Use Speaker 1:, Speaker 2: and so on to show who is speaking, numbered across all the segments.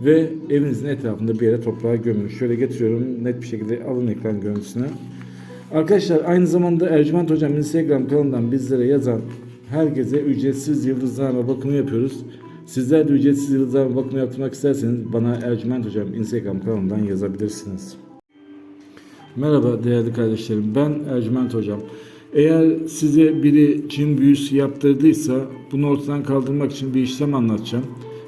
Speaker 1: Ve evinizin etrafında bir yere toprağa gömün. Şöyle getiriyorum net bir şekilde alın ekran görüntüsünü. Arkadaşlar aynı zamanda Ercüment Hocam Instagram kanalından bizlere yazan herkese ücretsiz yıldızlarla bakımı yapıyoruz. Sizler de ücretsiz yıldızlarla bakımı yaptırmak isterseniz bana Ercüment Hocam Instagram kanalından yazabilirsiniz. Merhaba değerli kardeşlerim ben Ercüment Hocam. Eğer size biri cin büyüsü yaptırdıysa bunu ortadan kaldırmak için bir işlem anlatacağım.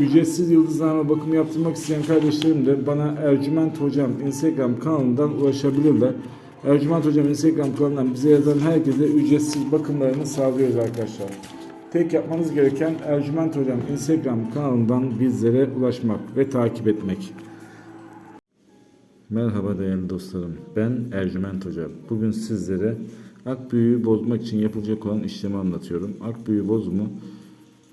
Speaker 1: ücretsiz yıldızlama bakımı yaptırmak isteyen kardeşlerim de bana Ercüment Hocam Instagram kanalından ulaşabilirler. Ercüment Hocam Instagram kanalından bize yazan herkese ücretsiz bakımlarını sağlıyoruz arkadaşlar. Tek yapmanız gereken Ercüment Hocam Instagram kanalından bizlere ulaşmak ve takip etmek. Merhaba değerli dostlarım. Ben Ercüment Hoca. Bugün sizlere ak büyüğü bozmak için yapılacak olan işlemi anlatıyorum. Ak büyüğü bozumu